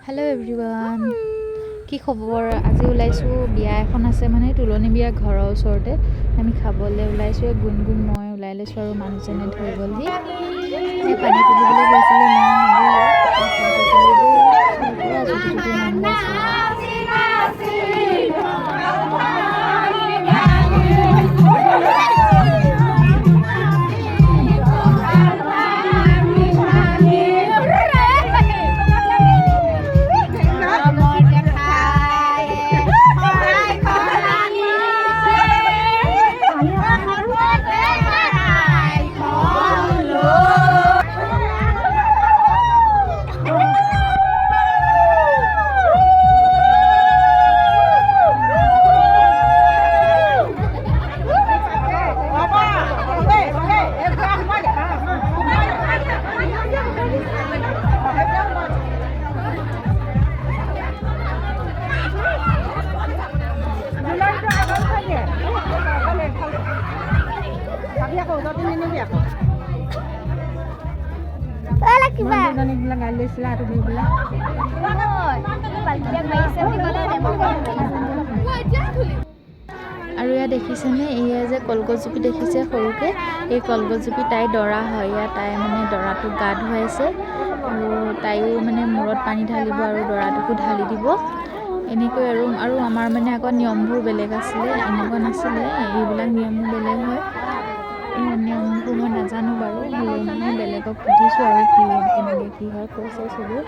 Hello everyone কি খবৰ? আজি ওলাইছোঁ বিয়া এখন আছে মানে তুলনি বিয়া ঘৰৰ ওচৰতে। আমি খাবলৈ ওলাইছোঁ গুণগুণ মই ওলাই লৈছোঁ আৰু মানুহজনে ধৰি গ'লহি এই পানী তুলিবলৈ Sabi ako, sabi ninyo ako. আৰু ইয়াত দেখিছেনে এয়া যে কলগছজুপি দেখিছে সৰুকৈ। এই কলগছজুপি তাই দৰা হয়। ইয়াত তাই মানে দৰাটোক গা ধুৱাইছে আৰু তাইও মানে মূৰত পানী ঢালিব আৰু দৰাটোকো ঢালি দিব। এনেকৈ আৰু আৰু আমাৰ মানে আগত নিয়মবোৰ বেলেগ আছিলে। এনেকুৱা নাছিলে। এইবিলাক নিয়মো বেলেগ হয়। নিয়মবোৰ নাজানো বাৰু হ'লেও মানে বেলেগক সুধিছোঁ আৰু কি কেনেকৈ কি হয় কৈছে চবেই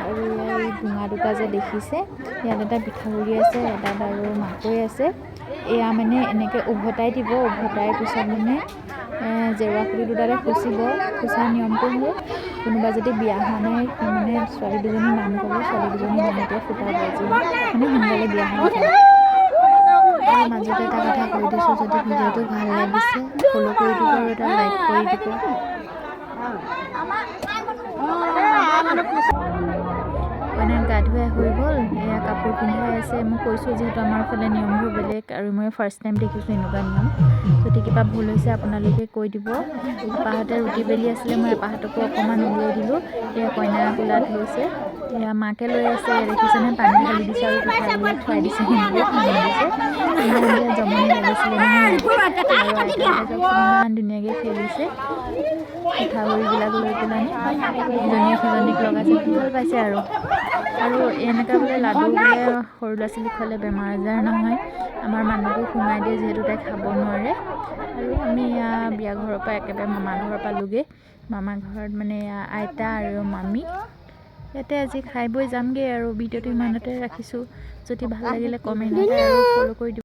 আৰু এই ভুঙা দুটা যে দেখিছে ইয়াত এটা পিঠাগুড়ি আছে এটাত আৰু মাকৈ আছে। এয়া মানে এনেকৈ উভতাই দিব উভতাই পিছত মানে জেওৰা খুলি দুটাতে খুচিব খুচা নিয়মটো হ'ল কোনোবা যদি বিয়া হোৱা নাই মানে ছোৱালী দুজনী নাম ক'ব ছোৱালী দুজনী নামতে ফুটাব মানে সোনকালে বিয়া হ'ব আৰু মাজতে এটা কথা কৈ দিছোঁ যদি ভিডিঅ'টো ভালো লাগিছে ফ'ল' কৰি দিব আৰু এটা লাইক কৰি দিব কাপোৰ পিন্ধাই আছে মই কৈছোঁ যিহেতু আমাৰ ফালে নিয়মবোৰ বেলেগ আৰু মই ফাৰ্ষ্ট টাইম দেখিছোঁ এনেকুৱা নিয়ম। যদি কিবা ভুল হৈছে আপোনালোকে কৈ দিব। এপাহতে ৰুটি বেলি আছিলে মই এপাহতকো অকণমান উলিয়াই দিলোঁ। এয়া কইনা কোলাত হৈছে এয়া মাকে লৈ আছে দেখিছেনে? পানী ঢালি দিছে আৰু খুৱাই দিছে। জমনি লাগিছিলে ইমান ধুনীয়াকৈ খেলিছে। পিঠাগুড়িবিলাক লৈ পেলাই ইজনীয়ে সিজনীক লগাইছে ভাল পাইছে আৰু। আৰু এনেকুৱা বোলে লাডু বোলে সৰু ল'ৰা ছোৱালীক খোৱালে বেমাৰ আজাৰ নহয়। আমাৰ মানুহকো সোমাই দিয়ে যিহেতু তাই খাব নোৱাৰে। আৰু আমি এয়া বিয়া ঘৰৰ পৰা একেবাৰে মামা ঘৰৰ পালোগৈ মামা ঘৰত মানে আইতা আৰু মামী। ইয়াতে আজি খাই বৈ যামগৈ আৰু ভিডিঅ'টো ইমানতে ৰাখিছোঁ। যদি ভাল লাগিলে কমেণ্ট আৰু ফ'ল' কৰি দিব।